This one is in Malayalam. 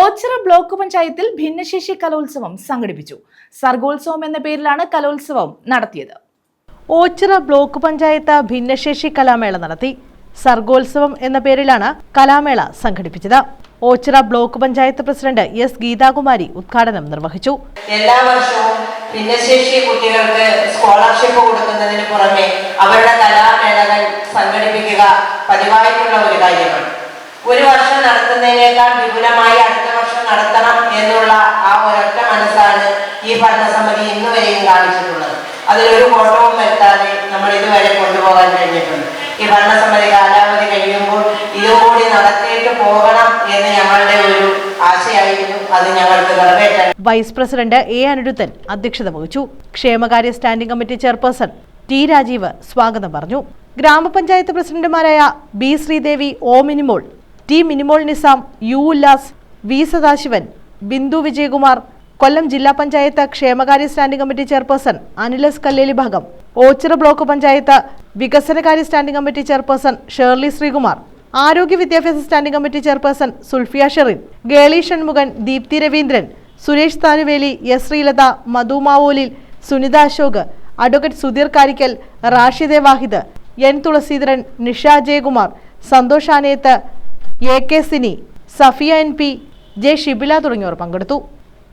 ഓച്ചിറ ബ്ലോക്ക് പഞ്ചായത്തിൽ ഭിന്നശേഷി കലോത്സവം സംഘടിപ്പിച്ചു. സർഗോത്സവം എന്ന പേരിലാണ് കലോത്സവം നടത്തിയത്. ഓച്ചിറ ബ്ലോക്ക് പഞ്ചായത്ത് ഭിന്നശേഷി കലാമേള നടത്തി. സർഗോത്സവം എന്ന പേരിലാണ് കലാമേള സംഘടിപ്പിച്ചത്. Ochira block panchayat president S Geethakumari ഉദ്ഘാടനം നിർവഹിച്ചു. എല്ലാ വർഷവും ഭിന്നശേഷി കുട്ടികൾക്ക് സ്കോളർഷിപ്പ് കൊടുക്കുന്നതിന് പുറമെ അവരുടെ കലാമേളകൾ സംഘടിപ്പിക്കുക പതിവായിട്ടുള്ള ഒരു കാര്യമാണ്. ഒരു വർഷം നടത്തുന്നതിനേക്കാൾ വിപുലമായി ആ ഒരൊറ്റ മനസ്സാണ് ഈ ഭരണസമിതി ഇന്ന് വരെയും കാണിച്ചിട്ടുള്ളത് അതിലൊരു കോട്ടവും വരുത്താതെ നമ്മൾ ഇതുവരെ കൊണ്ടുപോകാൻ കഴിഞ്ഞിട്ടുണ്ട്. ഈ ഭരണസമിതി കാലാവധി കഴിയുമ്പോൾ ഇതും കൂടി നടത്തിയിട്ട് പോകണം എന്ന് ഞങ്ങളുടെ ഒരു ആശയായിരുന്നു. അത് ഞങ്ങൾക്ക് നിറവേറ്റാൻ വൈസ് പ്രസിഡന്റ് എ അനിരുദ്ധൻ അധ്യക്ഷത വഹിച്ചു. ക്ഷേമകാര്യ standing committee chairperson T Rajeev സ്വാഗതം പറഞ്ഞു. ഗ്രാമപഞ്ചായത്ത് പ്രസിഡന്റുമാരായ B Sreedevi O Minimol T Minimol Nizam U Ullas V Sadasivan Bindu Vijayakumar Kollam ജില്ലാ പഞ്ചായത്ത് ക്ഷേമകാര്യ standing committee chairperson Anilas Kalleli Bhagom. Ochira block panchayat വികസനകാര്യ standing committee chairperson Shirley Sreekumar. ആരോഗ്യ വിദ്യാഭ്യാസ standing committee chairperson Sulfiya Sherin. Geli Shanmukhan Deepthi Raveendran. Suresh Thanuveli S Sreelatha Madhu Mavolil Sunitha Ashok. Advocate Sudheer Karikkal Rashide Vahid. N Thulaseedharan Nisha Jayakumar. Santhosh Anayath A K Sini. Safiya N P. J Shibila തുടങ്ങിയവർ പങ്കെടുത്തു.